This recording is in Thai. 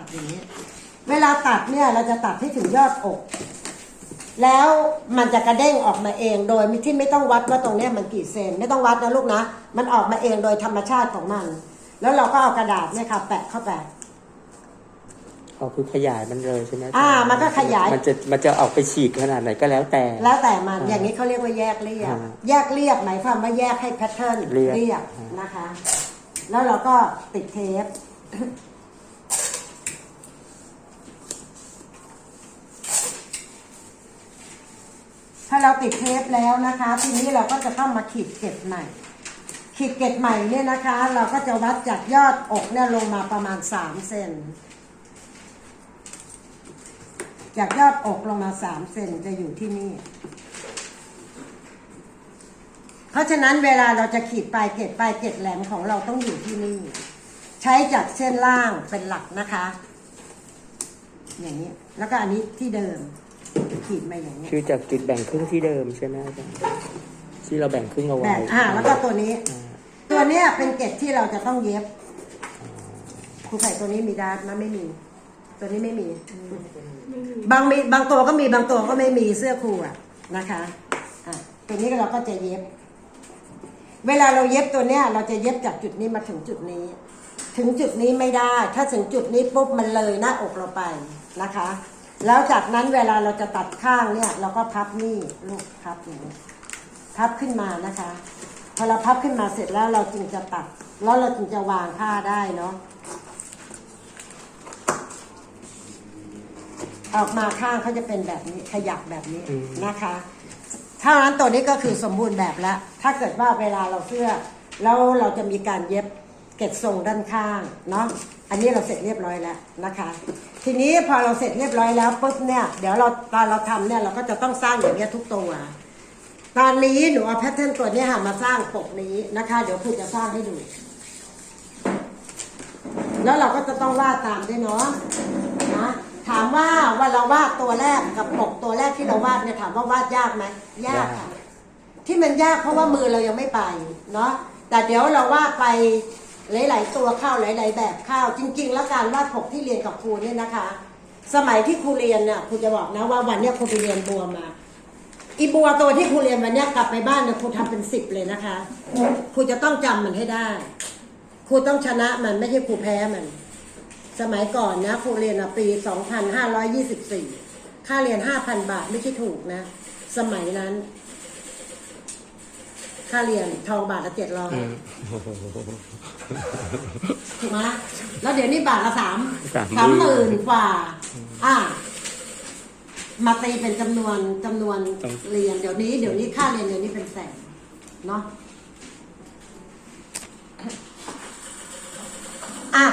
ตัดอย่างนี้ เวลาตัดเนี่ยเราจะตัดให้ถึงยอดอก แล้วมันจะกระเด้งออกมาเองโดยที่ไม่ต้องวัดว่าตรงเนี้ยมันกี่เซนไม่ต้องวัดนะลูกนะ มันออกมาเองโดยธรรมชาติของมัน แล้วเราก็เอากระดาษเนี่ยค่ะแปะเข้าไปอ๋อคือขยายมันเลยใช่ไหมอ่า มันก็ขยาย มันจะ มันจะออกไปฉีกขนาดไหนก็แล้วแต่ แล้วแต่มันอ่าอย่างนี้เขาเรียกว่าแยกเรียบอ่าแยกเรียบหมายความว่าแยกให้แพทเทิร์นเรียบเรียบนะคะ แล้วเราก็ติดเทป เราติดเทปแล้วนะคะ ทีนี้เราก็จะต้องมาขีดเก็บใหม่ ขีดเก็บใหม่เนี่ยนะคะ เราก็จะวัดจากยอดอกเนี่ยลงมาประมาณสามเซนจากยอดอกลงมาสามเซนจะอยู่ที่นี่ เพราะฉะนั้นเวลาเราจะขีดปลายเกล็ดปลายเกล็ดแหลมของเราต้องอยู่ที่นี่ ใช้จากเส้นล่างเป็นหลักนะคะ อย่างนี้ แล้วก็อันนี้ที่เดิม ขีดมาอย่างนี้คือจากจุดแบ่งครึ่งที่เดิมใช่ไหมอาจารย์ที่เราแบ่งครึ่งเอาไว้แบ่งอ่าแล้วก็ตัวนี้อ่าตัวเนี้ยเป็นเกล็ดที่เราจะต้องเย็บครูไข่ตัวนี้มีดาร์ทนะไม่มี ตัวนี้ไม่มี บางมีบางตัวก็มีบางตัวก็ไม่มีเสื้อครูอะนะคะอะตัวนี้เราก็จะเย็บ เวลาเราเย็บตัวเนี้ยเราจะเย็บจากจุดนี้มาถึงจุดนี้ ถึงจุดนี้ไม่ได้ ถ้าถึงจุดนี้ปุ๊บมันเลยหน้าอกเราไปนะคะ แล้วจากนั้นเวลาเราจะตัดข้างเนี่ย เราก็พับนี่ลูกพับอย่างนี้พับขึ้นมานะคะ พอเราพับขึ้นมาเสร็จแล้วเราจึงจะตัด แล้วเราจึงจะวางผ้าได้เนาะออกมาข้างเขาจะเป็นแบบนี้ขยับแบบนี้อืมนะคะเท่านั้นตัวนี้ก็คือสมบูรณ์แบบแล้ว ถ้าเกิดว่าเวลาเราเสื้อ แล้วเราจะมีการเย็บ เกล็ดทรงด้านข้างเนาะอันนี้เราเสร็จเรียบร้อยแล้วนะคะ ทีนี้พอเราเสร็จเรียบร้อยแล้วปุ๊บเนี่ยเดี๋ยวเราตอนเราทำเนี่ยเราก็จะต้องสร้างอย่างเงี้ยทุกตัว ตอนนี้หนูเอาแพทเทิร์นตัวเนี้ยค่ะมาสร้างปกนี้นะคะ เดี๋ยวครูจะสร้างให้ดู แล้วเราก็จะต้องวาดตามด้วยเนาะนะถามว่าว่าเราวาดตัวแรกกับปกตัวแรกที่เราวาดเนี่ยถามว่าวาดยากไหมยากค่ะที่มันยากเพราะว่ามือเรายังไม่ไปเนาะแต่เดี๋ยวเราวาดไป หลาย ๆ ตัวข้าวหลาย ๆ แบบข้าว จริง ๆ แล้วการวาดปกที่เรียนกับครูเนี่ยนะคะ สมัยที่ครูเรียนเนี่ยครูจะบอกนะว่าวันเนี้ยครูไปเรียนบัวมาอีบัวตัวที่ครูเรียนวันเนี้ยกลับไปบ้านเนี่ยครูทำเป็นสิบเลยนะคะครูจะต้องจำมันให้ได้ครูต้องชนะมันไม่ใช่ครูแพ้มัน สมัยก่อนนะครูเรียนอะปี 2524 ค่าเรียน 5,000 บาทไม่ใช่ถูกนะ สมัยนั้น ค่าเรียนทองบาทละเจ็ดร้อยถูกไหมแล้วเดี๋ยวนี้บาทละสามสามหมื่นกว่า อ่า มาตีเป็นจำนวนจำนวนเรียนเดี๋ยวนี้เดี๋ยวนี้ค่าเรียนเดี๋ยวนี้เป็นแสนเนาะอะ